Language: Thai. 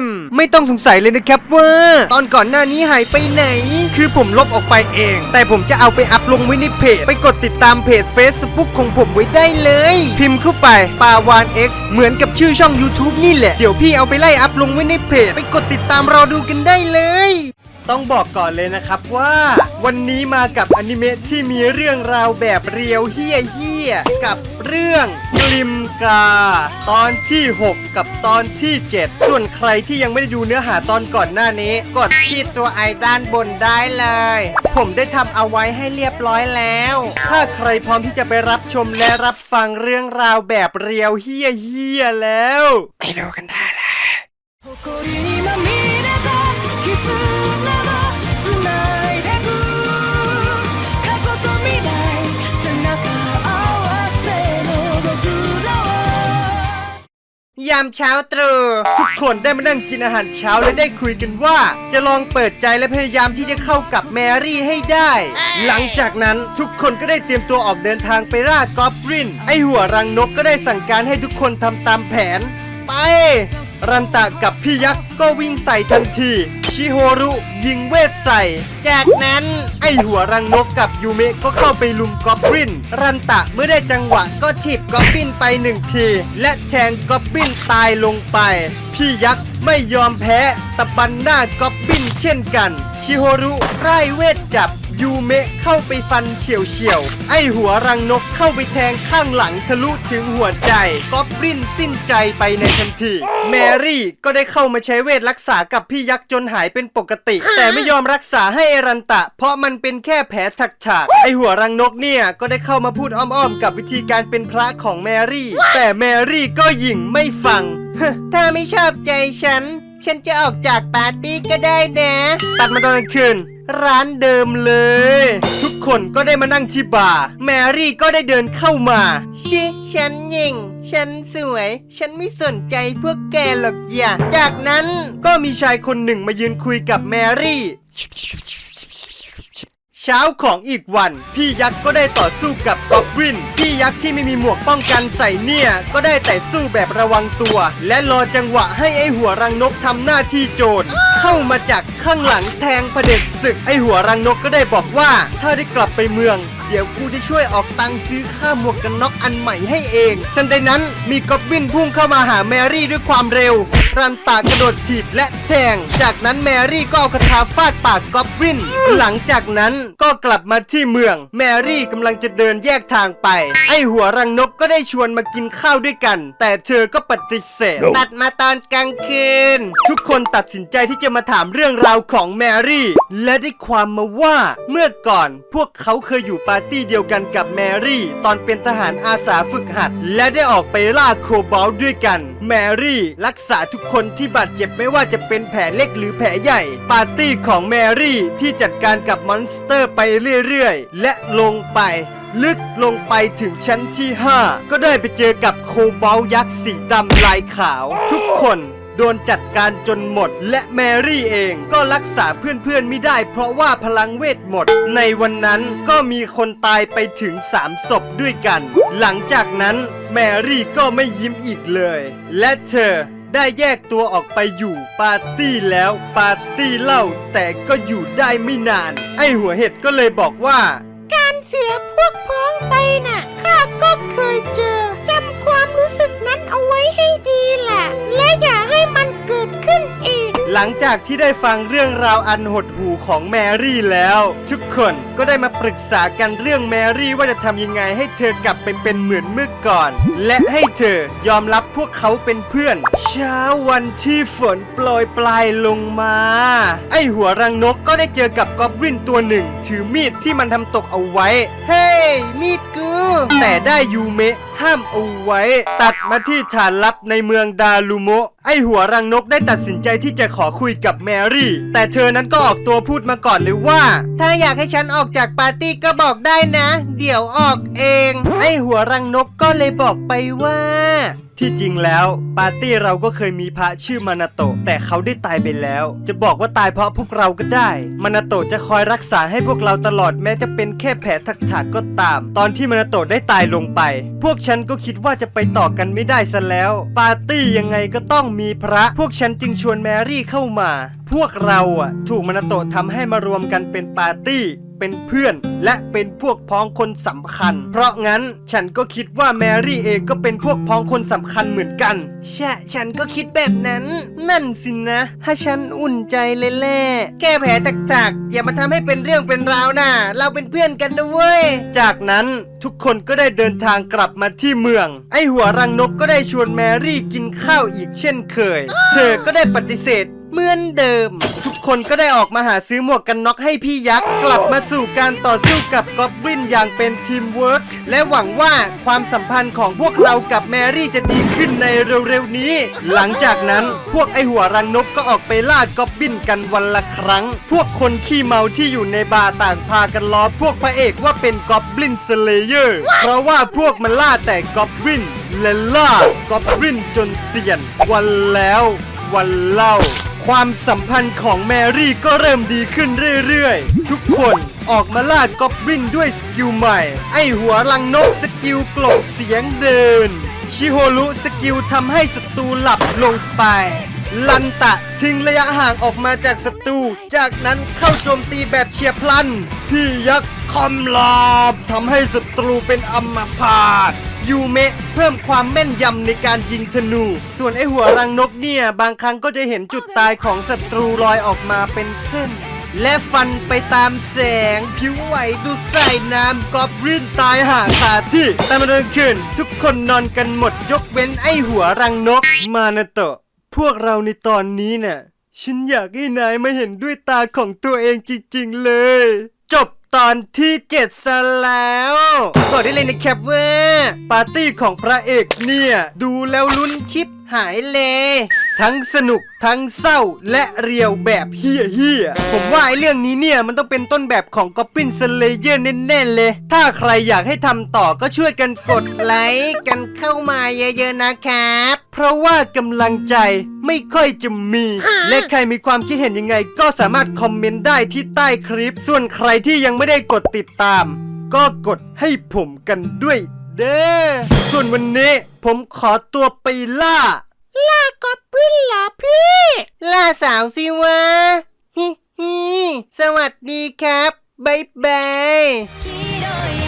มไม่ต้องสงสัยเลยนะครับว่า ตอนก่อนหน้านี้หายไปไหน คือผมลบออกไปเอง แต่ผมจะเอาไปอัพลงไว้ในเพจ ไปกดติดตามเพจ Facebook ของผมไว้ได้เลย พิมพ์เข้าไปปาวาน X เหมือนกับชื่อช่อง YouTube นี่แหละ เดี๋ยวพี่เอาไปไล่อัพลงไว้ในเพจ ไปกดติดตามรอดูกันได้เลย ต้องบอกก่อนเลยนะครับว่าวันนี้มากับอนิเมะที่มีเรื่องราวแบบเรียวเฮี้ยเฮี้ยกับเรื่องกลิมกา ตอนที่ 6 กับตอนที่ 7 ส่วนใครที่ยังไม่ได้ดูเนื้อหาตอนก่อนหน้านี้ กดที่ตัวไอด้านบนได้เลย ผมได้ทำเอาไว้ให้เรียบร้อยแล้ว ถ้าใครพร้อมที่จะไปรับชมและรับฟังเรื่องราวแบบเรียวเฮี้ยเฮี้ยแล้ว ไปดูกันได้เลย ยามเช้าตรู่ทุกคนได้มานั่งกินอาหารเช้าและได้คุยกันว่า จะลองเปิดใจและพยายามที่จะเข้ากับแมรี่ให้ได้ หลังจากนั้นทุกคนก็ได้เตรียมตัวออกเดินทางไปล่ากอบริน ไอหัวรังนกก็ได้สั่งการให้ทุกคนทำตามแผน ไป รันตะกับพี่ยักษ์ก็วิ่งใส่ทันที ชิโฮรุ ยิงเวทใส่ จากนั้นไอหัวรังนกกับยูเมะก็เข้าไปลุมกอบริน รันตะเมื่อได้จังหวะก็ถีบกอบบินไปหนึ่งที และแทงกอบบินตายลงไป พี่ยักษ์ไม่ยอมแพ้ตะบันหน้ากอบบินเช่นกัน ชิโฮรุไล่เวทจับ ยูเมะเข้าไปฟันเฉียวเฉียว ไอหัวรังนกเข้าไปแทงข้างหลังทะลุถึงหัวใจกอบลินสิ้นใจไปในทันที แมรี่ก็ได้เข้ามาใช้เวทรักษากับพี่ยักษ์จนหายเป็นปกติ แต่ไม่ยอมรักษาให้เอรันตะ เพราะมันเป็นแค่แผลถักฉากไอหัวรังนกเนี่ยก็ได้เข้ามาพูดอ้อมๆ กับวิธีการเป็นพระของแมรี่ แต่แมรี่ก็หยิ่งไม่ฟังถ้าไม่ชอบใจฉัน ฉันจะออกจากปาร์ตี้ก็ได้นะ ตัดมาตอนกลางคืน ร้านเดิมเลย ทุกคนก็ได้มานั่งที่บาร์แมรี่ก็ได้เดินเข้ามาชิฉันยิงฉันสวย ฉันไม่สนใจพวกแกหรอกอย่าจากนั้นก็มีชายคนหนึ่งมายืนคุยกับแมรี่ เช้าของอีกวัน พี่ยักษ์ก็ได้ต่อสู้กับกอบวิน พี่ยักษ์ที่ไม่มีหมวกป้องกันใส่เนี่ย ก็ได้แต่สู้แบบระวังตัว และรอจังหวะให้ไอหัวรังนกทำหน้าที่โจร เข้ามาจากข้างหลังแทงพระเด็จศึกไอหัวรังนกก็ได้บอกว่า ถ้าได้กลับไปเมือง เดี๋ยวกูจะช่วยออกตังค์ซื้อค่าหมวกกันน็อกอันใหม่ให้เองทันใดนั้นมีกอบบินพุ่งเข้ามาหาแมรี่ด้วยความเร็ว รันตากระโดดถีบและแทงจากนั้นแมรี่ก็เอาคาถาฟาดปากกอบบิน หลังจากนั้นก็กลับมาที่เมือง แมรี่กำลังจะเดินแยกทางไป ไอหัวรังนกก็ได้ชวนมากินข้าวด้วยกัน แต่เธอก็ปฏิเสธ ตัดมาตอนกลางคืน ทุกคนตัดสินใจที่จะมาถามเรื่องราวของแมรี่ และได้ความมาว่าเมื่อก่อนพวกเขาเคยอยู่ปาาร์ตี้เดียวกันกับแมรี่ ตอนเป็นทหารอาสาฝึกหัด และได้ออกไปล่าโคบอลด้วยกัน แมรี่ รักษาทุกคนที่บาดเจ็บไม่ว่าจะเป็นแผลเล็กหรือแผลใหญ่ ปาร์ตี้ของแมรี่ที่จัดการกับมอนสเตอร์ไปเรื่อยๆ และลงไปลึกลงไปถึงชั้นที่ 5 ก็ได้ไปเจอกับโคบอลยักษ์สีดำลายขาว ทุกคน โดนจัดการจนหมด และแมรี่เองก็รักษาเพื่อนๆไม่ได้ เพราะว่าพลังเวทหมด ในวันนั้นก็มีคนตายไปถึง3ศพด้วยกัน หลังจากนั้นแมรี่ก็ไม่ยิ้มอีกเลย และเธอได้แยกตัวออกไปอยู่ปาร์ตี้แล้วปาร์ตี้เล้าแต่ก็อยู่ได้ไม่นาน ไอหัวเห็ดก็เลยบอกว่า การเสียพวกพ้องไปน่ะข้าก็เคยเจอ เกิดขึ้นอีก หลังจากที่ได้ฟังเรื่องราวอันหดหู่ของแมรี่แล้ว ทุกคนก็ได้มาปรึกษากันเรื่องแมรี่ว่าจะทำยังไงให้เธอกลับไปเป็นเหมือนเมื่อก่อน และให้เธอยอมรับพวกเขาเป็นเพื่อน เช้าวันที่ฝนโปรยปลายลงมา ไอหัวรังนกก็ได้เจอกับกอบลินตัวหนึ่ง ถือมีดที่มันทำตกเอาไว้ เฮ้ยมีดกูแต่ได้ยูเมะห้ามเอาไว้ ตัดมาที่ฐานลับในเมืองดาลูโมะไอหัวรังนกได้ตัดสินใจที่จะขอคุยกับแมรี่ แต่เธอนั้นก็ออกตัวพูดมาก่อนเลยว่า ถ้าอยากให้ฉันออกจากปาร์ตี้ก็บอกได้นะ เดี๋ยวออกเอง ไอหัวรังนกก็เลยบอกไปว่า ที่จริงแล้วปาร์ตี้เราก็เคยมีพระชื่อมานาโตะแต่เขาได้ตายไปแล้ว จะบอกว่าตายเพราะพวกเราก็ได้มานาโตะจะคอยรักษาให้พวกเราตลอดแม้จะเป็นแค่แผลถักๆก็ตาม ตอนที่มานาโตะได้ตายลงไป วกฉันก็คิดว่าจะไปต่อกันไม่ได้ซะแล้ว ปาร์ตี้ยังไงก็ต้องมีพระ พวกฉันจึงชวนแมรี่เข้ามา พวกเราอะ ถูกมานาโตะทำให้มารวมกันเป็นปาร์ตี้เป็นเพื่อนและเป็นพวกพ้องคนสำคัญ เพราะงั้นฉันก็คิดว่าแมรี่เองก็เป็นพวกพ้องคนสำคัญเหมือนกัน ใช่ ฉันก็คิดแบบนั้น นั่นสินะถ้าฉันอุ่นใจเลยแหละแก้แผลตักๆอย่ามาทำให้เป็นเรื่องเป็นราวนะเราเป็นเพื่อนกันนะเว้ย จากนั้นทุกคนก็ได้เดินทางกลับมาที่เมือง ไอหัวรังนกก็ได้ชวนแมรี่กินข้าวอีกเช่นเคย เธอก็ได้ปฏิเสธ เหมือนเดิม ทุกคนก็ได้ออกมาหาซื้อหมวกกันน็อกให้พี่ยักษ์กลับมาสู่การต่อสู้กับกอบลินอย่างเป็นทีมเวิร์กและหวังว่าความสัมพันธ์ของพวกเรากับแมรี่จะดีขึ้นในเร็วๆนี้ หลังจากนั้นพวกไอหัวรังนกก็ออกไปล่ากอบลินกันวันละครั้ง พวกคนขี้เมาที่อยู่ในบาร์ต่างพากันล้อพวกพระเอกว่าเป็นกอบลินสเลเยอร์ เพราะว่าพวกมันล่าแต่กอบลินและล่ากอบลินจนเสียน วันแล้ว วันเล่า ความสัมพันธ์ของแมรี่ก็เริ่มดีขึ้นเรื่อยๆ ทุกคนออกมาล่ากอบบินด้วยสกิลใหม่ ไอหัวลังนกสกิลกลบเสียงเดิน ชิโฮรุสกิลทำให้ศัตรูหลับลงไป ลันตะทิ้งระยะห่างออกมาจากศัตรู จากนั้นเข้าโจมตีแบบเฉียบพลัน พี่ยักษ์คอมลาบทำให้ศัตรูเป็นอัมพาต ยูเมะเพิ่มความแม่นยำในการยิงธนู ส่วนไอหัวรังนกเนี่ย บางครั้งก็จะเห็นจุดตายของศัตรูลอยออกมาเป็นเส้น และฟันไปตามแสง ผิวไหวดูใส่น้ำกอบรินตายห่าคาที่แต่มาเดินคืนทุกคนนอนกันหมดยกเว้นไอหัวรังนกมานาโตะพวกเราในตอนนี้เน่ะฉันอยากให้นายมาเห็นด้วยตาของตัวเองจริงๆเลย จบ ตอนที่เจ็ดซะแล้วบอกได้เลยนะครับว่าปาร์ตี้ของพระเอกเนี่ย ดูแล้วลุ้นชิป หายเลยทั้งสนุกทั้งเศร้าและเรียวแบบเฮียเฮียๆผมว่าไอ้เรื่องนี้เนี่ยมันต้องเป็นต้นแบบของก o ป l ินสเลเยอร์แน่ๆเลย ถ้าใครอยากให้ทำต่อก็ช่วยกันกดไลค์กันเข้ามาเยอะๆนะครับ เพราะว่ากำลังใจไม่ค่อยจะมี และใครมีความคิดเห็นยังไง ก็สามารถคอมเมนต์ได้ที่ใต้คลิป ส่วนใครที่ยังไม่ได้กดติดตาม ก็กดให้ผมกันด้วย เด้อส่วนวันนี้ผมขอตัวไปล่า ล่ากอบบินเหรอพี่ ล่าสาวสิวะฮิฮิสวัสดีครับ บ๊ายบาย広い